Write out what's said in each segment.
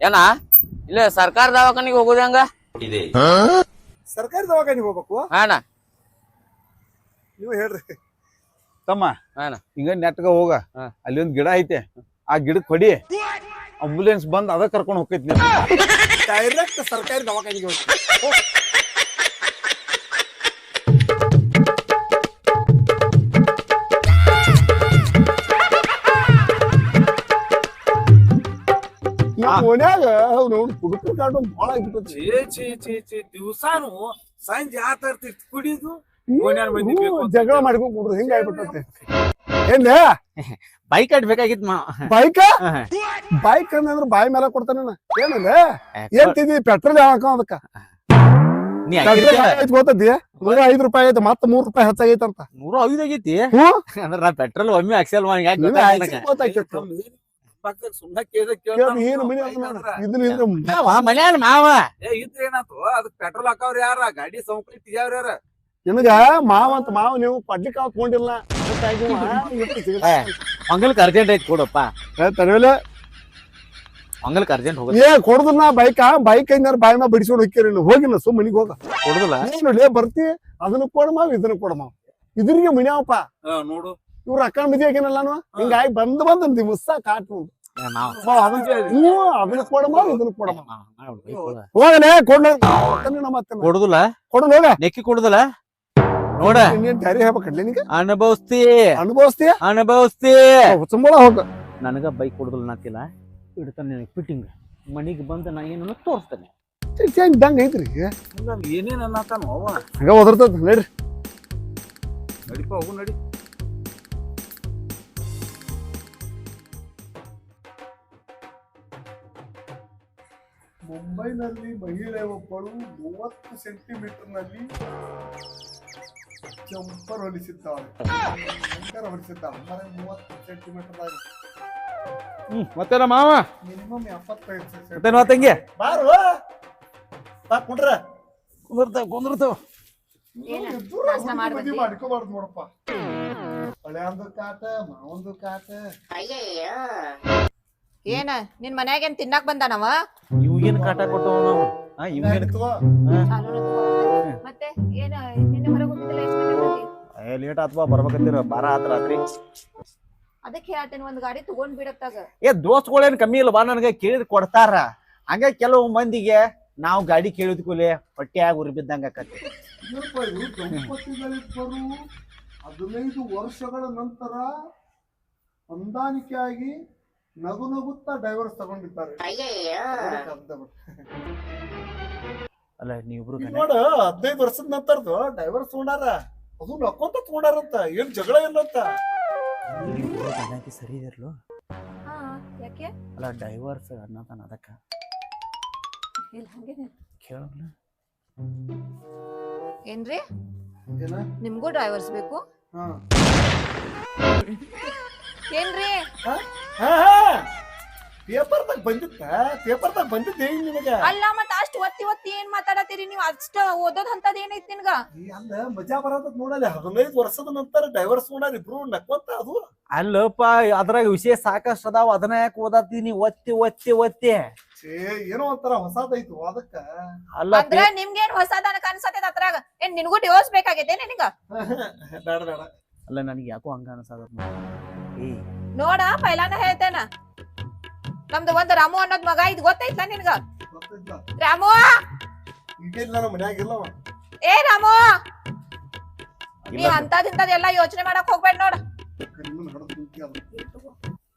ಏನ? ಇಲ್ಲ ಸರ್ಕಾರ ದವಾಖಾನಿಗೆ ಹೋಗೋದು ಇದೆ. ಸರ್ಕಾರಿ ದವಾಖಾನಿಗೆ ಹೋಗ್ಬೇಕು? ಹಾನ. ನೀವು ಹೇಳ್ರಿ. ತಮ್ಮ ಹಾನ. ಹಿಂಗ ನೆಟ್ಗ ಹೋಗ. ಹಾ. ಅಲ್ಲಿ ಒಂದ್ ಗಿಡ ಐತೆ. ಆ ಗಿಡ ಕೊಡಿ. ಆಂಬುಲೆನ್ಸ್ ಬಂದ್ ಅದ ಕರ್ಕೊಂಡ್ ಹೋಗ್ತೈತಿ ಡೈರೆಕ್ಟ್ ಸರ್ಕಾರಿ ದವಾಖಾನಿಗೆ ಹೋಗಿ ಮನ್ಯಾಗ ಅವ್ನು ಹುಡುಕರ್ ಕಾಡು ಭಾಳ ಆಗ್ಬಿಟ್ಟೈತಿ ಚೀ ಛೇ ಛೇ ಛೇ ದಿವ್ಸಾನು ಸಂಜೆ ಆ ತರ್ತಿರ್ತಿ ಕುಡಿದು ಓಣ್ಯಾನ ಮಂದಿ ಬೇಕು ಅಂತ ಜಗಳ ಮಾಡ್ಕೊಂಡ್ ಕುಡ್ದು ಹಿಂಗ ಆಗ್ಬಿಟ್ಟೈತಿ. ಏನ್ ಬೈಕ್ ಅಡ್ ಮಾ ಬೈಕ್ ಬೈಕ್ ಅಂದ್ರೆ ಬಾಯಿ ಮೇಲೆ ಕೊಡ್ತಾನ ಏನಲ್ಲ? ಏನ್ ತಿಂದಿ? ಪೆಟ್ರೋಲ್ ಯಾವಾಗ ಅದಕ್ಕ. ನೀ ಪೆಟ್ರೋಲ್ ಐತ್ ಗೊತ್ತದಿ ನೂರ ಐದ್ ರೂಪಾಯಿ ಐತೆ ಮತ್ತ ಮೂರ್ ರೂಪಾಯಿ ಹೆಚ್ಚಾಗೈತಿ ಅಂತ ನೂರ ಐದು ಆಗೈತಿ? ಅಂದ್ರ ನಾ ಪೆಟ್ರೋಲ್ ಒಮ್ಮೆ ಹಾಕ್ಸಲ್ ಮಾಡಿ ನೀನ್ ಆಯ್ತು ಗೊತ್ತಾಯ್ತು. ಪಕ್ಕದಾಗ ಸುಮ್ನ ಕೇಳ್ದ ಕೇಳ್ದು ಏನು ಮನೆ. ಇದನ್ನ ಇದ್ರ ಮನ್ಯಾನ ಮಾವ ಏ ಇದ್ರ ಏನಾತು? ಅದಕ್ ಪೆಟ್ರೋಲ್ ಹಾಕವ್ರ ಯಾರ? ಗಾಡಿ ಸೌಕರ್ಯ ತಿಗ್ಯಾವ್ರ ಯಾರ? ನಿನಗ ಮಾವ ಅಂತ ಮಾವ ನೀವು ಕೊಡ್ಲಿಕ್ಕೆ ಅವ್ ಕೊಂಡಿಲ್ಲ ಅದಕ್ಕಾಗಿ ಇವ ಇಟ್ಟು ಸಿಗಲ್ಲ. ಮಂಗಲ್ಕ್ ಅರ್ಜೆಂಟ್ ಐತಿ ಕೊಡಪ್ಪ. ಏ, ತಡವಿಲ್ಲ. ಮಂಗಲ್ಕ್ ಅರ್ಜೆಂಟ್ ಹೋಗ ಏ ಕೊಡುದಿಲ್ಲ ಬೈಕ್ ಬೈಕ್ ಐನಾರ ಬಾಯಿ ಮಾ ಬಿಡಿಸ್ಕೊಂಡು ಹೋಗ್ಯಾರ ನೀನು. ಹೋಗಿ ನಾ ಸುಮ್ ಮನಿಗ್ ಹೋಗ. ಕೊಡದಲ್ಲ. ನೋಡಿ ಬರ್ತಿ ಅದನ್ನ ಕೊಡ ಮಾವ ಇದನ್ನ ಕೊಡ ಮಾವ. ಇದ್ರಿಗೆ ಮನ್ಯಾವಪ್ಪ. ಹಾ, ನೋಡು. ಇವ್ರ ಅಕ್ಕ ಮದಿ ಆಗಿನಲ್ಲ ಹಿಂಗಾಗಿ ಬಂದ್ ಬಂದ್ ಕಾಟು ಏ, ಮಾವ ಮಾವ್ ಅದನ್ನ ಹ್ಞೂ ಅದನ್ನ ಕೊಡ ಮಾವ್ ಇದನ್ನ ಕೊಡ ಮಾವ್ ಮಾವ, ಮಾವ, ಕೊಡು. ಹೋಗಲೇ ಕೊಡುದಿಲ್ಲ? ಕೊಡೋದು ಹೋಗ. ನೆಕ್ಕಿ ಕೊಡುದಿಲ್ಲ? ನೋಡ. ಇನ್ನೇನ್ ದಾರಿ ಹೇಳ್ಬೇಕಡ್ಲಿ ನಿನಗೆ ಅನುಭವಿಸ್ತಿ. ಅನುಭವಿಸ್ತೀಯ? ಅನುಭವಿಸ್ತಿ. ತುಂಬಳ ಹೋಗ. ನನಗ ಬೈಕ್ ಕೊಡುದಿಲ್ಲ ನಾತಿಲ್ಲ ಇಡ್ತಾನೆ ನನಗೆ ಫಿಟ್ಟಿಂಗ್ ಮನಿಗೆ ಬಂದು ನಾ ಏನನ್ನ ತೋರಿಸ್ತೇನೆ. ಇದ್ದಂಗ ಐತ್ರಿ. ಏನೇನ್ ಅನ್ನತಾನು ಹಂಗ ಒದರ್ತದ ನಡ್ರಿ. ನಡಿಪ ಹೋಗು ನಡಿ. ಮುಂಬೈನಲ್ಲಿ ಮಹಿಳೆ ಒಬ್ಬಳು ಮೂವತ್ತು ಸೆಂಟಿಮೀಟರ್ನಲ್ಲಿ ಜಂಪರ್ ಹೊಲಿಸಿದ್ದಾಳೆ. ಭಯಂಕರ ಹೊಲಿಸಿದ್ದಾಳೆ. ಅಂದರೆ ಮೂವತ್ತು ಸೆಂಟಿಮೀಟರ್ ಹ್ಮ್ ಮತ್ತೇನ ಮಾವ? ಮಿನಿಮಮ್ ಎಪ್ಪತ್ತೈದು ಮತ್ತೇನ್ ತಂಗಿ ಬಾರು. ಬಾ ಕುಂಡ್ರ. ಕುಂದಿರ್ತಾವ ಕುಂದಿರ್ತಾವ? ಮಾಡ್ಕೋಬಾರ್ದು ನೋಡಪ್ಪ. ಹಳೆ ಒಂದು ಕಾಟ ಮಾವೊಂದು ಕಾಟ. ಏನ ನಿನ್ ಮನ್ಯಾಗ ಏನ್ ತಿನ್ನಾಕ್ ಬಂದಾನವ? ಇವ್ಗೇನ್ ಕಾಟ ಕೊಟ್ಟವ ನಾವು? ಹಾ. ಮತ್ತೆ ಏನ ನಿನ್ನೆ ಹೊರಗೆ ಹೋಗಿದ್ದಿಲ್ಲ ಎಷ್ಟ್ ಬಂದಿ? ಲೇಟ್ ಆತ್ವಾ ಬರ್ಬೇಕಂತೀರ. ಬಾರ ಆತ್ ರಾತ್ರಿ. ಅದಕ್ಕೆ ಹೇಳ್ತೇನೆ ಒಂದ್ ಗಾಡಿ ತಗೊಂಡ್ ಬಿಡತ್ತಾಗ. ಏ ದೋಸ್ತಗಳೇನ್ ಕಮ್ಮಿ ಇಲ್ಲ ಬಾ ನನಗೆ? ಕೇಳಿದ್ ಕೊಡ್ತಾರ. ಹಂಗ ಕೆಲವು ಮಂದಿಗೆ ನಾವು ಗಾಡಿ ಕೇಳಿದ ಕೂಲೆ ಹೊಟ್ಯಾಗ ಉರಿ ಬಿದ್ದಂಗ ಆಕತಿ ದಂಪತಿಗಳಿಬ್ಬರು ಹದಿನೈದು ವರ್ಷಗಳ ನಂತರ ಹೊಂದಾಣಿಕೆಯಾಗಿ ನಗು ನಗುತ್ತಾ ಡೈವರ್ಸ್ ತಗೊಂಡಿದ್ದಾರೆ ಅಲ್ಲ ನೀವಿಬ್ರು ಈಗ ನೋಡ ಹದಿನೈದು ವರ್ಷದ ನಂತರದು ಡೈವರ್ಸ್ ತಗೊಂಡಾರ ಅದು ನಕ್ಕೊಂತ ತಗೊಂಡಾರಂತ ಏನ್ ಜಗಳ ಇಲ್ಲಂತ ಗಣತಿ ಸರಿ ಇದಿರ್ಲು? ಹಾ ಯಾಕೆ? ಅಲ್ಲ ಡೈವರ್ಸ್ ಅನ್ನತಾನ ಅದಕ್ಕ. ಇಲ್ಲ ಹಂಗೇನೆ ಕೇಳೋಣ. ಏನ್ರಿ? ಏನ? ನಿಮ್ಗೂ ಡ್ರೈವರ್ಸ್ ಬೇಕು? ಹಾ ಪೇಪರ್ ಪೇಪರ್ದಾಗ ಬಂದಿತ್ತ? ಪೇಪರ್ದಾಗ ಬಂದಿದ್ದೆ ಏನ್ ನಿನಗ? ಅಲ್ಲ ಮತ್ತ ಅಷ್ಟ್ ಒತ್ತಿ ಒತ್ತಿ ಏನ್ ಮಾತಾಡತ್ತೀರಿ ನೀವ್? ಅಷ್ಟ ಓದೋದ್ ಅಂತದ್ ಏನೈತಿ ನಿನ್ಗ? ಈ ಅಂದ ಮಜಾ ಬರತ್ತ ನೋಡಲ್ಲ ಹದಿನೈದು ವರ್ಷದ ನಂತರ ಡೈವರ್ಸ್ ತಗೊಂಡಾರ ಇಬ್ರು ನಕ್ಕೊಂತ ಅದು. ಅಲ್ಲಪ್ಪ ಅದ್ರಾಗ ವಿಷಯ ಸಾಕಷ್ಟು ಅದಾವ ಅದನ್ನ ಯಾಕೆ ಓದಾತೀನಿ ಒತ್ತಿ ಒತ್ತಿ ಒತ್ತಿ. ಛೇ ಏನೋ ಒಂಥರ ಹೊಸದೈತು ಅದಕ್ಕ. ಅಲ್ಲ ಅಂದ್ರ ನಿಮ್ಗೇನ್ ಹೊಸದನ ಅನ್ಸತ್ತೈತ ಅದ್ರಾಗ? ಏನ್ ನಿನ್ಗೂ ಡಿವೋರ್ಸ್ ಬೇಕಾಗೈತೆ ನಿನಗ? ಬೇಡ ಬೇಡ. ಅಲ್ಲ ನನಗೆ ಯಾಕೋ ಹಂಗ ಅನ್ಸದ ಏ ನೋಡ ಪೈಲಾನ ಹೇಳ್ತೇನ. ನಮ್ದು ಒಂದ್ ರಾಮು ಅನ್ನೋದ್ ಮಗ ಇದ್ ಗೊತ್ತೈತ್ಲ ನಿನ್ಗ? ರಾಮು! ಏ ರಾಮು! ನೀ ಇಲ್ಲ. ಎಲ್ಲಾ ಎಲ್ಲ ಯೋಚನೆ ಮಾಡಕ್ ಹೋಗ್ಬೇಡ ನೋಡ.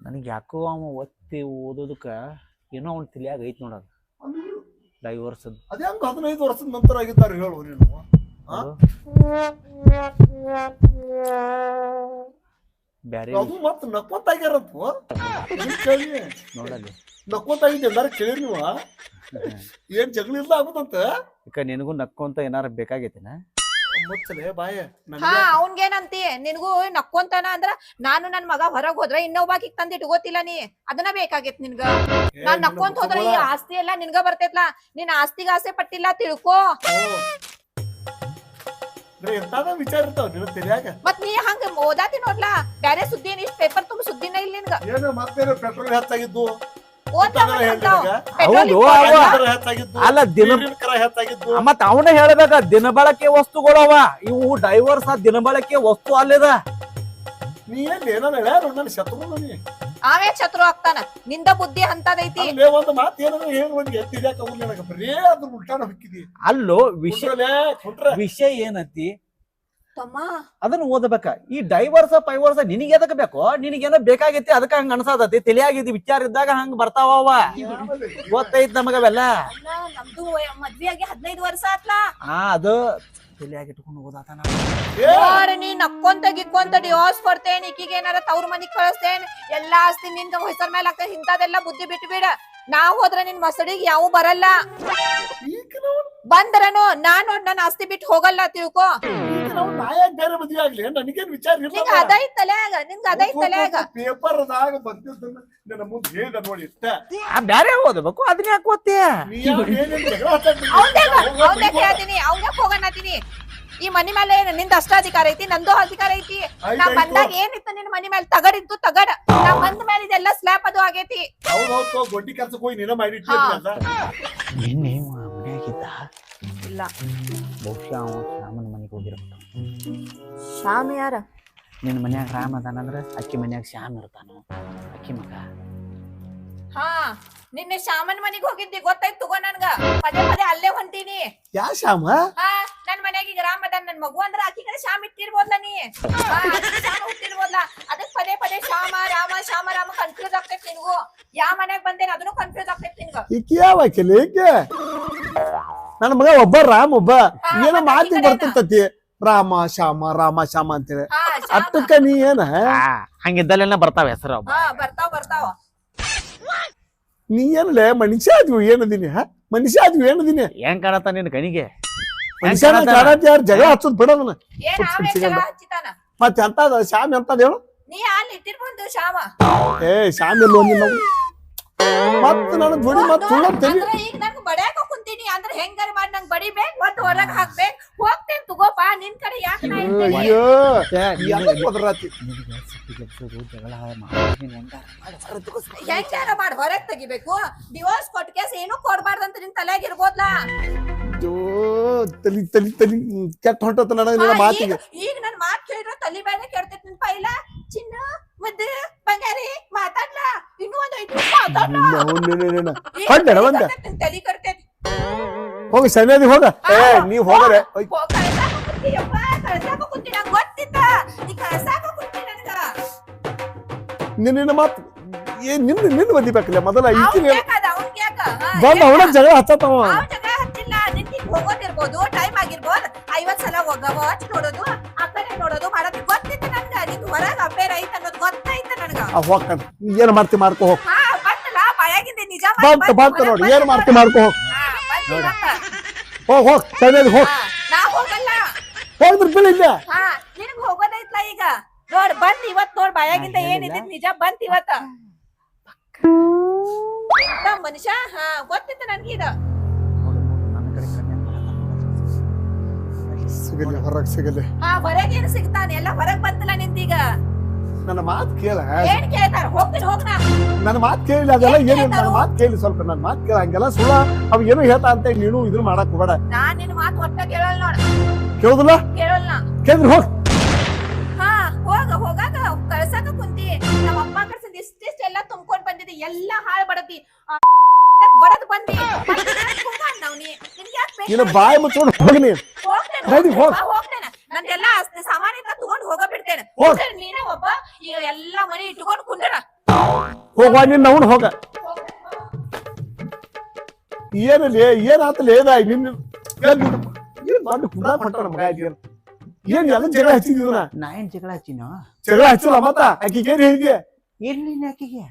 ನನಗೆ ಯಾಕೋ ಅವ ಒತ್ತಿ ಓದೋದಕ್ಕ ಏನೋ ಅವ್ನ ತಿಳಿಯಾಗ ಐತ್ ನೋಡ ಡೈವರ್ಸ್ ಅದೇ ಹಂಗ ಹದಿನೈದು ವರ್ಷದ ನಂತರ ಆಗಿದ್ದಾರೆ ಹೇಳು ನೀನು. ಹಾ? ಬ್ಯಾರೆ ಅದು ಮತ್ತ ನಕ್ಕೋತ ಆಗ್ಯಾರಪ್ಪ ನೋಡಲ್ಲಿ. ನಕ್ಕೊಂತಾಗಿದ್ದೆ ಎಲ್ಲಾರು ಕೇಳಿ ನೀವು. ಏನ್ ಜಗಳ ಇಲ್ಲ ಆಗುದಂತ? ಈಗ ನಿನಗೂ ನಕ್ಕೊಂತ ಏನಾರ ಬೇಕಾಗೈತಿನ? ಮುಚ್ಚಲೆ ಬಾಯ ಹಾ ಅವನ್ಗೇನಂತಿ? ನಿನಗೂ ನಕ್ಕೊಂತಾನ ಅಂದ್ರ ನಾನು ನನ್ ಮಗ ಹೊರಗ್ ಹೋದ್ರ ಇನ್ನೊಬ್ಬಾಕಿಗ್ ತಂದ್ ಇಟ್ಕೋತಿಲ್ಲ ನೀ. ಅದನ್ನ ಬೇಕಾಗೈತ್ ನಿನ್ಗ. ನಾನ್ ನಕ್ಕೊಂತ ಹೋದ್ರ ಈ ಆಸ್ತಿ ಎಲ್ಲಾ ನಿನ್ಗ ಬರ್ತೈತ್ಲಾ? ನಿನ್ ಆಸ್ತಿಗ ಆಸೆ ಪಟ್ಟಿಲ್ಲ ತಿಳ್ಕೋ. ಎಂತಾದ ವಿಚಾರ ಇರ್ತಾವ ನಿನ್ನ ತಿಳಿಯಾಗ ಮತ್ ನೀ ಹಂಗ ಓದಾತಿ ನೋಡ್ಲಾ ಬ್ಯಾರೆ ಸುದ್ದಿ ಏನ್ ಇಷ್ಟ ಪೇಪರ್ ತುಂಬ ಸುದ್ದಿನ ಇಲ್ಲ ನಿನ್ಗ. ಏನು ಮತ್ತೇನು ಪೆಟ್ರೋಲ್ ಹೆಚ್ಚಾಗಿದ್ದು ಓದ್ತಾ ಹೇಳ್ದಾಗ ಪೆಟ್ರೋಲ್ ಹೌದು ಅವ ಹೆಚ್ಚಾಗಿದ್ದು ಅಲ್ಲ ದಿನ ನೀರಿನ ಕರ ಹೆಚ್ಚಾಗಿದ್ದು ಮತ್ತ ಅವನೇ ಹೇಳ್ಬೇಕ ದಿನಬಳಕೆ ವಸ್ತುಗಳವ. ಇವು ಡೈವರ್ಸ್ ದಿನಬಳಕೆ ವಸ್ತು ಅಲ್ಲಿದ. ನೀ ಎಲ್ಲಿ? ನಾನು ಹೇಳ್ಯಾರು ನನ್ನ ಶತ್ರು ನೀ. ಆವೇ ಶತ್ರು ಆಗ್ತಾನ. ನಿಂದ ಬುದ್ಧಿ ಹಂತದೈತಿ. ಅಲ್ಲೇ ಒಂದು ಮಾತು ಏನಂದ್ರೆ ಏನು ಒಂದು ಎತ್ತಿದ್ಯಾಕ ಅವ್ರು ನನಗೆ. ಬರೀ ಅದ್ರ ಉಲ್ಟಾನ ಹೊಕ್ಕಿದಿ. ಅಲ್ಲೋ ವಿಷಯ ಕುಂಡ್ರಲೇ, ಕುಂಡ್ರ ವಿಷಯ ಏನಂತಿ? ತಮ್ಮ. ಅದನ್ನ ಓದಬೇಕ. ಈ ಡೈವರ್ಸ ಪೈವರ್ಸ ನಿನಗೆ ಎದಕ್ ಬೇಕೋ? ನಿನಗೇನೋ ಬೇಕಾಗೈತಿ ಅದಕ್ಕ ಹಂಗ ಅನ್ಸಾದತಿ ತಲಿಯಾಗಿದ್ದಿ ವಿಚಾರ ಇದ್ದಾಗ ಹಂಗ ಬರ್ತಾವ ಅವ. ಗೊತ್ತೈತ್ ನಮಗವೆಲ್ಲ. ಅಲ್ಲ ನಮ್ದು ಮದ್ವೆ ಆಗಿ ಹದಿನೈದು ವರ್ಷ ಆತ್ಲಾ. ಆ ಅದು ತಲಿಯಾಗಿ ಇಟ್ಕೊಂಡು ಓದಾತಾನ ಏ, ನೋಡ್ ನೀ ನಕ್ಕೊಂತ ಗಿಕ್ಕೊಂತ ಡಿವೋರ್ಸ್ ಕೊಡ್ತೇನೆ ಈಕಿಗೆ ಏನಾರ ತವ್ರ ಮನಿಗ್ ಕಳಿಸ್ತೇನೆ ಎಲ್ಲಾ ಆಸ್ತಿ ನಿಂದ ಹೆಸರ್ ಮೇಲೆ ಆಗ್ತದೆ ಇಂಥದೆಲ್ಲ ಬುದ್ಧಿ ಬಿಟ್ಬಿಡ. ಬಿಡ ನಾವ್ ಹೋದ್ರ ನಿನ್ ಮಸಡಿಗೆ ಯಾವ ಬರಲ್ಲ. ಬಂದ್ರನು ನಾನು ನೋಡ್ ನನ್ನ ಆಸ್ತಿ ಬಿಟ್ಟು ಹೋಗಲ್ಲ ತಿಳ್ಕೊ. ನಾವು ನಾಯಾಗ ಬೇರೆ ಮದ್ವೆ ಆಗ್ಲಿ ನನಗೇನ್ ವಿಚಾರ ನಿಂಗ ಅದೈ ತಲ್ಯಾಗ ನಿಂಗ ಅದೈ ತಲ್ಯಾಗ. ಪೇಪರ್ದಾಗ ಬಂದಿದ್ದನ್ನ ನನ್ನ ಮುಂದೆ ಹೇಳ್ದ ನೋಡಿ ಇಷ್ಟ. ಆ ಬ್ಯಾರೆ ಓದಬೇಕು? ಅದನ್ನ ಯಾಕೆ ಓದ್ತೀಯ? ನೀ ಯಾವ ಏನೇನ್ ಜಗಳ ಹಚ್ಚಾಕ್ ಹೋಗಣತೀನಿ ಈ ಮನಿ ಮೇಲೆ ಏನ್ನಿಂದ ಅಷ್ಟ ಅಧಿಕಾರ ಐತಿ ನಂದು ಅಧಿಕಾರ ಐತಿ. ನಾ ಆಯ್ತು. ಬಂದಾಗ ಏನಿತ್ತ ನಿನ್ ಮನಿ ಮೇಲೆ? ತಗಡಿತ್ತು ತಗಡ. ನಾ ಬಂದ ಮೇಲೆ ಇದೆಲ್ಲ ಸ್ಲ್ಯಾಪ್ ಅದು ಆಗೈತಿ. ಹೌದ್ ಹೌದ್ ತಗೋ, ಗೊಡ್ಡಿ ಕೆಲ್ಸಕ್ಕೆ ಹೋಗಿ ನೀನ ಮಾಡಿ. ನಿನ್ನೆ ಮನ್ಯಾಗಿದ್ದ ಇಲ್ಲ. ಬಹುಶಃ ಅವ ರಾಮನ ಮನೆಗೆ ಹೋಗಿರ್ಬೇಕು ಶಾಮ್ ಯಾರ? ನಿನ್ನ ಮನ್ಯಾಗ ರಾಮ ಅದಾನಂದ್ರ ಅಕ್ಕಿ ಮನ್ಯಾಗ ಶ್ಯಾಮ್ ಇರ್ತಾನ. ಅಕ್ಕಿ ಮಗ. ಹಾ ನಿನ್ನೆ ಶಾಮನ್ ಮನೆಗೆ ಹೋಗಿದ್ದಿ ಗೊತ್ತಾಯ್ತು ತಗೋ ನನ್ಗ. ಪದೇ ಪದೇ ಅಲ್ಲೇ ಹೊಂಟೀನಿ. ಯಾ ಶ್ಯಾಮ? ಹಾ ನನ್ ಮನ್ಯಾಗ ಈಗ ರಾಮ್ ಅದಾನ ನನ್ ಮಗು ಅಂದ್ರ ಆಕಿ ಕಡೆ ಶ್ಯಾಮ್ ಇಟ್ಟಿರ್ಬೋದ್ಲ ನೀ? ಹಾ, ಆಕಿಗೆ ಶಾಮ್ ಹುಟ್ಟಿರ್ಬೋದ್ಲ? ಅದಕ್ ಪದೇ ಪದೇ ಶಾಮ ರಾಮ ಶಾಮ ರಾಮ ಕನ್ಫ್ಯೂಸ್ ಆಗ್ತೈತಿ ನಿನ್ಗೂ. ಯಾ ಮನ್ಯಾಗ ಬಂದೇನ ಅದನ್ನು ಕನ್ಫ್ಯೂಸ್ ಆಗ್ತೈತಿ ನಿನ್ಗ? ಈಕಿ ಯಾವ ಆಕಿಲಿ? ಈಕೆ? ನನ್ನ ಮಗ ಒಬ್ಬ ರಾಮ್ ಒಬ್ಬ. ಏನೋ ಮಾತಿ ಬರ್ತಿರ್ತತಿ? ರಾಮ ಶ್ಯಾಮ ರಾಮ ಶ್ಯಾಮ ಅಂತೇಳಿ. ಹಾ ಅಟ್ಟಕ್ಕ ನೀ ಏನ? ಹಂಗಿದ್ದಲ್ಲೆಲ್ಲ ಬರ್ತಾವ ಹೆಸರು ಹಾ ಬರ್ತಾವ ಬರ್ತಾವ. ನೀ ಏನಲೇ ಮನುಷ್ಯ ಆದ್ವಿ ಏನದಿನಿ ಹ? ಮನುಷ್ಯ ಆದ್ವಿ ಏನದಿನಿ ಹೆಂಗ್ ಕಾಣತ್ತ ನಿನ್ ಕಣಿಗೆ ಮನುಷ್ಯ ಕಾಣತ್ ಯಾರು ಜಗಳ ಹಚ್ಚೋದ್ ಬಿಡೋದನ್ನ ಏನ್ ಆಮೇಲೆ ಜಗಳ ಹಚ್ಚಿತಾನ ಮತ್ತೆ ಎಂತದ? ಶ್ಯಾಮ್ ಎಂತದ ಹೇಳು? ನೀ ಅಲ್ಲಿ ಏ ಶ್ಯಾಮ್ ಇಲ್ಲ ನಾವು ಮತ್ ನನ್ನ ಧ್ವನಿ ಮತ್ ಸುಳ್ಳ ತೆಗಿ ಅಂದ್ರ ಈಗ ನಂಗ್ ಬಡ್ಯಾಕ ಕುಂತೀನಿ. ಅಂದ್ರೆ ಹೆಂಗಾರ ಮಾಡಿ ನಂಗ್ ಬಡಿಬೇಕು ಮತ್ತೆ ಹೊರಗ್ ಹಾಕ್ಬೇಕ್ ಹೋಗ್ತೇನ್ ತುಗೋಪಾ ನಿನ್ ಕಡೆ ಯಾಕೆ ನಾ ಇರ್ತೀನಿ? ಅಯ್ಯೋ. ಹೆಂಗಾರ ಮಾಡಿ ಹೊರಗ್ ತೆಗಿಬೇಕು? ಡಿವೋರ್ಸ್ ಕೊಟ್ಟ ಕೇಸ್ ಏನು ಕೊಡ್ಬಾರ್ದಂತ ನಿನ್ ತಲೆಯಾಗ ಇರ್ಬೋದ್ಲಾ? ಅಯ್ಯೋ ತಲಿ ತಲಿ ತಲಿ ಕೆಟ್ಟ ಹೊಂಟತ ನನಗ ನಿನ್ನ ಮಾತಿಗೆ. ಈಗ- ನನ್ ಮಾತ್ ಕೇಳಿದ್ರೆ ತಲಿ ಬೇರೆ ಕೆಡ್ತೈತಿ ನಿನ್ ಪೈಲ. ಚಿನ್ನ ಮುದ್ದು ಬಂಗಾರಿ ಮಾತಾಡ್ಲಾ? ಇನ್ನೂ ಒಂದ್ ಐದು ಮಾತಾಡ್ಲಾ? ತಲಿ ಒಂದೆ? ಹೋಗಿ ಸಣ್ಣದಿ ಹೋಗ. ಏ ನೀ ಹೋಗರೆ ನಿನ್ನ ಮಾತ್ ಏ ನಿನ್ನ ನಿನ್ನ ಬದಿಬೇಕಲ್ಲ ಮೊದಲ ಈಕಿನ ಬಂದ ಅವನ ಜಗಳ ಹೋಗೋದಿರ್ಬೋದು ಟೈಮ್ ಆಗಿರ್ಬೋದು ಐವತ್ ಸಲ ಹೋಗವ ವಾಚ್ ನೋಡೋದು ಆ ಕಡೆ ನೋಡೋದು ಮಾಡೋದು ಗೊತ್ತಿತ್ತು ನನ್ಗ. ನಿನ್ ಹೊರಗ್ ಅಫೇರ್ ಐತ್ ಅನ್ನೋದು ಗೊತ್ತಾಯ್ತು ನನ್ಗ. ನೀ ಏನ್ ಮಾಡ್ತಿ ಮಾಡ್ಕೋ ಹೋಗ್. ಹಾ ಬಂತಲ್ಲ ಬಾಯಾಗಿಂದ ನಿಜ ಬಂತ ನೋಡಿ ಏನ್ ಮಾಡ್ತಿ ಮಾಡ್ಕೋ ಹೋಗ್. ಹೋಗ್ ಹೋಗ್ ಸಣ್ಣದಿ ಹೋಗ್ ಹಾ, ನಾ ಹೋಗಲ್ಲ. ಹೋದ್ರ ಬಿಳ ಇಲ್ಲ. ಹಾ ನಿನಗ್ ಹೋಗೋದೈತ್ಲ ಈಗ. ನೋಡ್ ಬಂದ್ ಇವತ್ ನೋಡ್ ಬಾಯಾಗಿಂದ ಏನಿದ್ ನಿಜ ಬಂತ್ ಇವತ್ತ. ಇಂತ ಮನುಷ್ಯ? ಹಾ ಗೊತ್ತಿತ್ತು ನನ್ಗೆ ಇದು. ನನ್ನ ಕಡೆ ಸಿಗಲಿ ಹೊರಗ್ ಸಿಗಲಿ. ಹಾ ಹೊರಗೇನು ಸಿಗ್ತಾನೆ? ಎಲ್ಲ ಹೊರಗ್ ಬಂತಲ್ಲ ನಿಂದೀಗ. ನನ್ನ ಮಾತು ಕೇಳ. ಏನ್ ಕೇಳ್ತಾರ? ಹೋಗ್ತೀನಿ ಹೋಗ್ನಾ? ನನ್ನ ಮಾತು ಕೇಳಿ ಅದೆಲ್ಲ ಏನು ನನ್ನ ಮಾತು ಕೇಳಿ ಸ್ವಲ್ಪ ನನ್ನ ಮಾತು ಕೇಳ ಹಂಗೆಲ್ಲ ಸುಳ್ಳ. ಅವ್ ಏನು ಹೇಳ್ತಾ ಅಂತ ಹೇಳಿ ನೀನು ಇದನ್ನ ಮಾಡಕ್ ಬೇಡ ನಾನ್ ನಿನ್ ಮಾತು ಒಟ್ಟ ಕೇಳಲ್ಲ ನೋಡ್. ಕೇಳುದಿಲ್ಲ? ಕೇಳಲ್ಲ. ಕೇಳಿದ್ರೆ ಹೋಗ್. ಹಾ ಹೋಗ ಹೋಗಾಕ ಕಳ್ಸಾಕ ಕುಂತಿ. ನಮ್ಮ ಅಪ್ಪ ಕಳ್ಸಿದ್ ಇಷ್ಟಿಷ್ಟ ಎಲ್ಲ ತುಂಬ್ಕೊಂಡ್ ಬಂದಿದೆ. ಎಲ್ಲಾ ಹಾಳ್ ಬಡತಿ ಬಡದ್ ಬಂದಿ. ನಾವ್ ನೀ ನಿನ್ಗೆ ಬಾಯ ಬೇಕು? ನೀನು ಬಾಯಿ ಮುಚ್ಕೊಂಡು ಹೋಗಿ ನೀನ್ ಹೋಗ್ತೇನೆ, ಹೋಗ್. ನಂದೆಲ್ಲ ಅಸ್ತಿ ಸಾಮಾನ್ ತಗೊಂಡ್ ಹೋಗ ಬಿಡ್ತೇನೆ. ಹೋಗ್. ನೀನೇ ಒಬ್ಬ ಈಗ ಎಲ್ಲಾ ಮನಿ ಇಟ್ಕೊಂಡ್ ಕುಂದ್ರ ಹೋಗ ನಿನ್ನ ಅವನು ಹೋಗ. ಏನಲ್ಲಿ ಏನಾತಲ್ಲ ಏನಾಯ್ ನಿನ್ನ ಏನ್ ದೊಡ್ಡ ಕುಡ ಕೊಟ್ಟ ನಮ್ಮ ಮಗ ಏನ್ ಏನ್ ಎಲ್ಲ ಜಗಳ ಹಚ್ಚಿದಿನ ನಾ ಏನ್ ಜಗಳ ಹಚ್ಚಿನೋ? ಜಗಳ ಹಚ್ಚಲ್ಲ ಮತ್ತ? ಆಕಿಗೆ ಏನ್ ಹೇಳಿದ್ಯ? ಎಲ್ಲಿ ಆಕಿಗೆ?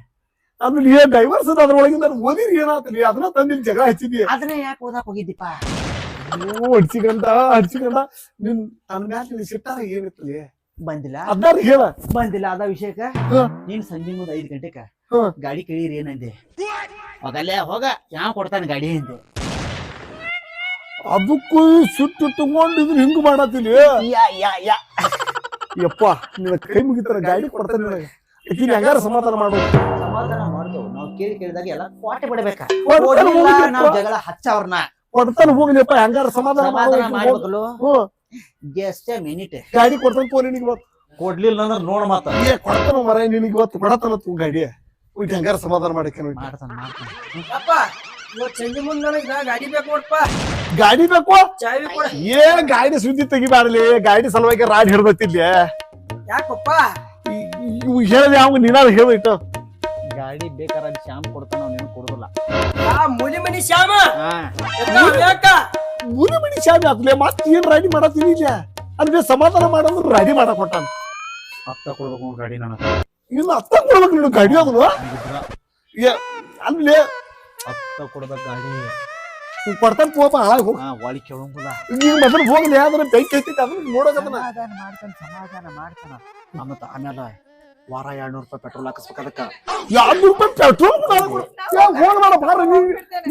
ಆಮೇಲೆ ಏನ್ ಡೈವರ್ಸ್ ಅದ ಅದ್ರೊಳಗಿಂದ ಓದಿರಿ ಏನಾತಲಿ ಅದನ್ನ ತಂದಿಲ್ ಜಗಳ ಹಚ್ಚಿದ್ಯ? ಅದನ್ನ ಯಾಕೆ ಓದಾಕ್ ಹೋಗಿದ್ದಿಪ್ಪ? ಅಯ್ಯೋ ಹಡ್ಸಿಕಂಡ ಹಡ್ಸಿಕಂಡ ನಿನ್ ನನ್ನ ಮ್ಯಾಲ ಸಿಟ್ಟಾರ ಏನಿತ್ತಲಿ ಬಂದಿಲ್ಲ. ಅದಾರ ಹೇಳ. ಬಂದಿಲ್ಲ ಅದ ವಿಷಯಕ್ಕ. ನೀನ್ ಸಂಜೆ ಮುಂದೆ ಐದ್ ಗಂಟೆಕ ಗಾಡಿ ಕೇಳಿರಿ ಏನಂದೆ. ಹೋಗಲ್ಲೇ ಹೋಗ. ಯಾವ ಕೊಡ್ತಾನೆ ಗಾಡಿ ಅಂದೆ. ಅದಕ್ಕೂ ಸುಟ್ಟು ತಗೊಂಡಿದ್ರು ಹಿಂಗ ಮಾಡತ್ತಿಲಿ ಯಾ ಯಾ ಯಾ. ಯಪ್ಪ ನಿನ್ನ ಕೈ ಮುಗಿತಾರ ಗಾಡಿ ಕೊಡ್ತಾನೆ ನನಗೆ. ಈಕಿನ ಹೆಂಗಾರ ಸಮಾಧಾನ ಮಾಡು ಸಮಾಧಾನ ಮಾಡ್ದೆವು. ನಾವು ಕೇಳಿ ಕೇಳಿದಾಗ ಎಲ್ಲ ಕ್ವಾಟೆ ಬಿಡಬೇಕಾ? ನಾವು ಜಗಳ ಜಗಳ ಹಚ್ಚವ್ರನ್ನ. ಕೊಡ್ತಾನ ಹೋಗ್ಲಿಪ್ಪ ಹೆಂಗಾರ ಸಮಾಧಾನ ಸಮಾಧಾನ ಮಾಡ್ಬೇಕು. ಮಾಡ್ಬೇಕಲ್ಲ ಹ್ಮ್. ಜಸ್ಟ್ ಮಿನಿಟ್ ಗಾಡಿ ಕೊಡ್ತಾನ ತೋ ನಿನಗೆ ಇವತ್ತು. ಕೊಡ್ಲಿಲ್ಲ ಅಂದ್ರೆ ನೋಡ್ ಮತ್ತ. ಏ ಕೊಡ್ತಾನ ಮರ ನಿನಗೆ ಇವತ್ತು ಕೊಡತಾನ ತೂ ಗಾಡಿ. ಉಂಟು ಹೆಂಗಾರ ಸಮಾಧಾನ ಮಾಡಕ್ಕೆ ಮಾಡ್ತಾನ ಮಾಡ್ತಾನ. ಅಪ್ಪ ಇವತ್ ಸಂಜೆ ಮುಂದ್ ನನಗ್ ನಾ ಗಾಡಿ ಬೇಕು ನೋಡ್ಪ ಗಾಡಿ ಬೇಕು? ಚಾವಿ ಕೊಡ. ಏನ್ ಗಾಡಿ ಸುದ್ದಿ ತೆಗಿಬಾರ್ಲಿ. ಗಾಡಿ ಸಲುವಾಗಿ ರಾಡ್ ಹಿಡ್ದತ್ತಿದ್ದೆ ಯಾಕಪ್ಪ? ಇವು ಹೇಳಿದೆ ಅವ್ ನೀನಾರ ಹೇಳಿಟ್ಟು ಗಾಡಿ ಬೇಕಾರ ಶ್ಯಾಮ್ ಕೊಡ್ತಾನ ಕೊಡುದಿಲ್ಲ. ಆ ಮುಲಿ ಮನಿ ಶ್ಯಾಮ? ಶಾಮಿ ಆತ್ಲೆ ಮತ್ ಏನ್ ರಾಡಿ ಮಾಡತ್ತೀನಿ ಇಲ್ಲ ಅಲ್ಲಿ ಸಮಾಧಾನ ಮಾಡಂದ್ರೆ ರಾಡಿ ಮಾಡಕ್ ಕೊಟ್ಟಾನ ಅತ್ತ ಕೊಡ್ಬೇಕು ಗಾಡಿ ನಾನು ಇನ್ನು ಅತ್ತ ಕೊಡ್ಬೇಕು ನೀನು ಗಾಡಿ ಅದು? ಏ ಅಲ್ಲಿ ಅತ್ತ ಕೊಡ್ಬೇಕು ಗಾಡಿ. ಕೊಡ್ತಾನ ಪೋಪ ಹಾಳಾಗಿ ಹೋಗ್. ಹಾ ಒಳಿ ಕೇಳಂಗಿಲ್ಲ. ಈಗ ಮೊದಲು ಹೋಗ್ಲಿ ಯಾವ್ದಾರ ಬೆಂಕಿ ಐತಿ ಅದನ್ನ ನೋಡೋದನ್ನ ಸಮಾಧಾನ ಮಾಡ್ತಾನ ಸಮಾಧಾನ ಮಾಡ್ತಾನ. ಮತ್ತ ಆಮೇಲೆ ವಾರ ಎರಡ್ನೂರು ರೂಪಾಯಿ ಪೆಟ್ರೋಲ್ ಹಾಕಿಸ್ಬೇಕು ಅದಕ್ಕೆ. ಎರಡ್ನೂರು ರೂಪಾಯಿ ಪೆಟ್ರೋಲ್ ಮಾಡ ಬಾರ ನೀ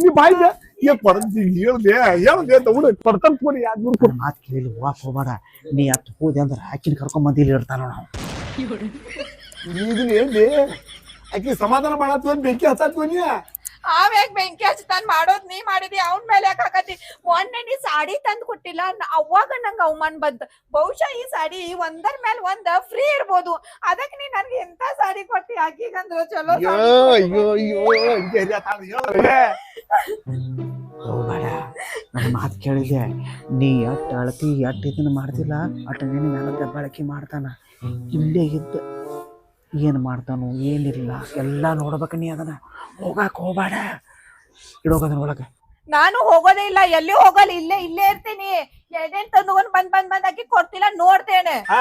ನೀ ಬಾಯ್ದೆ ಏ ಕೊಡ್ತಿ ಹೇಳ್ದೆ ಹೇಳ್ದೆ ಅಂತ ಉಡ ಕೊಡ್ತಾನ ಫೋನ್ ಯಾವ್ದು ರೂಪಾಯಿ ಮಾತ್ ಕೇಳಿ ವಾ ಹೋಗ್ಬೇಡ ನೀ ಅತ್ ಹೋದೆ ಅಂದ್ರೆ ಆಕಿನ ಕರ್ಕೊಂಡ್ ಬಂದು ಇಲ್ಲಿ ಇರ್ತಾನ ನಾವು ಇದನ್ನ ಹೇಳ್ದೆ ಆಕಿ ಸಮಾಧಾನ ಮಾಡತ್ವ ಬೆಂಕಿ ಹತ್ತತ್ವ ನೀ. ಆಮ್ಯಾಗ ಬೆಂಕಿ ಹಚ್ತಾನ್ ಮಾಡೋದ್ ನೀ ಮಾಡಿದಿ? ಅವನ್ ಮೇಲೆ ಯಾಕೆ ಹಾಕತಿ ಮೊನ್ನೆ ನೀ ಸಾಡಿ ತಂದ್ ಕೊಟ್ಟಿಲ್ಲ ಅವಾಗ ನಂಗ ಅವಮಾನ ಬಂತ. ಬಹುಶಃ ಈ ಸಾಡಿ ಒಂದರ ಮೇಲೆ ಒಂದ ಫ್ರೀ ಇರ್ಬೋದು. ಅದಕ್ಕೆ ನೀ ನನ್ಗೆ ಎಂತ ಸಾಡಿ ಕೊಟ್ಟಿ? ಆಕಿಗಂದ್ರ ಚಲೋ ಅಯ್ಯೋ ಅಯ್ಯೋ ಅಯ್ಯೋ. ಹೋಗ್ಬೇಡ ನನ್ನ ಮಾತು ಕೇಳಿದೆ ನೀ ಎಟ್ ಅಳತಿ, ಎಟ್ ಇದನ್ನ ಮಾಡ್ತಿಲ್ಲ, ಅಟ್ ನಿನಗೆ ಮೇಲೆ ಬಳಕೆ ಮಾಡ್ತಾನ. ಇಲ್ಲೇ ಇದ್ದ ಏನು ಮಾಡ್ತಾನೋ ಏನಿಲ್ಲ, ಎಲ್ಲ ನೋಡ್ಬೇಕ ನೀ ಅದನ್ನ. ಹೋಗಕ್ಕೆ ಹೋಗ್ಬೇಡ. ಇಡೋಗದನ್ನ ಒಳಗ. ನಾನು ಹೋಗೋದೇ ಇಲ್ಲ ಎಲ್ಲಿ ಹೋಗಲ್ಲ ಇಲ್ಲೇ ಇಲ್ಲೇ ಇರ್ತೀನಿ. ಎಣ್ಣೆ ತಂದುಕೊಂಡ್ ಬಂದ್ ಬಂದ್ ಬಂದ್ ಹಾಕಿ ಕೊಡ್ತಿಲ್ಲ ನೋಡ್ತೇನೆ. ಹಾ,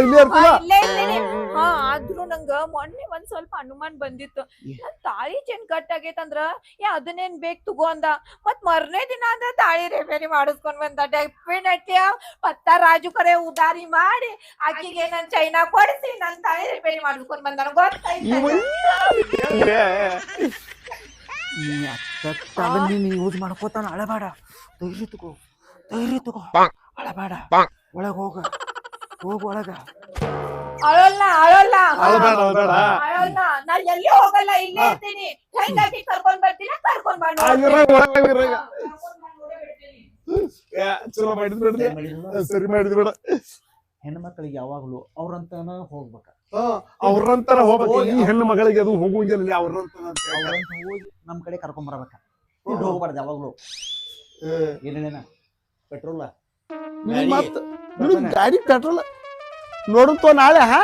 ಇಲ್ಲೇ ಹಾ, ಇರ್ತದ ಇಲ್ಲೇ ಇರ್ತೀನಿ. ಹಾ ಆದ್ರೂ ನಂಗ ಮೊನ್ನೆ ಒಂದ್ ಸ್ವಲ್ಪ ಅನುಮಾನ ಬಂದಿತ್ತು. ನನ್ ತಾಳಿ ಚೆನ್ ಕಟ್ ಆಗೈತಂದ್ರ ಏ ಅದನ್ನೇನ್ ಬೇಕ್ ತಗೋ ಅಂದ. ಮತ್ ಮರ್ನೇ ದಿನ ಅಂದ್ರ ತಾಳಿ ರಿಪೇರಿ ಮಾಡಿಸ್ಕೊಂಡ್ ಬಂದ. ಡೆಫಿನೆಟ್ಲಿ ಪತ್ತ ರಾಜು ಕರೆ ಉದಾರಿ ಮಾಡಿ ಆಕಿಗೆ ನನ್ ಚೈನಾ ಕೊಡಿಸಿ ನನ್ ತಾಳಿ ರಿಪೇರಿ ಮಾಡಿಸ್ಕೊಂಡ್ ಬಂದ. ಗೊತ್ತಾಯ್ತು ನೀ ಅತ್ತ ನೀನು ಯೂಸ್ ಮಾಡ್ಕೋತಾನ ಅಳಬೇಡ. ಧೈರ್ಯ ತಗೋ ಧೈರ್ಯ ತಗೋ. ಅಳಬೇಡ. ಒಳಗ ಹೋಗ ಹೋಗ ಒಳಗ. ಅಳಲ್ಲ ಅಳಲ್ಲ. ಅಳ್ಬೇಡ, ಅಳ್ಬೇಡ. ಅಳಲ್ಲ. ನಾ ಎಲ್ಲಿ ಹೋಗಲ್ಲ ಇಲ್ಲೇ ಇರ್ತೀನಿ. ಹೆಂಗಾಗಿ ಕರ್ಕೊಂಡ್ ಬರ್ತೀನ? ಕರ್ಕೊಂಡ್ ಚಲೋ ಸರಿ ಹೆಣ್ಮಕ್ಳಿಗೆ ಯಾವಾಗ್ಲೂ ಅವ್ರಂತನ ಹೋಗ್ಬೇಕ. ಅವ್ರಂತರ ಹೋಗ್ಬೇಕು. ಈ ಹೆಣ್ಣು ಮಗಳಿಗೆ ಅದು ಹೋಗುವಂಗಿಲ್ಲ ಅವ್ರಂತ ಅಂತ ಹೇಳಿ. ಹೋಗಿ ನಮ್ ಕಡೆ ಕರ್ಕೊಂಡ್ ಬರ್ಬೇಕ. ಹೋಗ್ಬಾರ್ದು ಯಾವಾಗ್ಲೂ. ಏನೇನ ಪೆಟ್ರೋಲ್. ನೀನ್ ಮತ್ತೆ ನಿನಗ್ ಗಾಡಿ ಪೆಟ್ರೋಲ್. ನೋಡುತ್ತೋ ನಾಳೆ ಹಾ?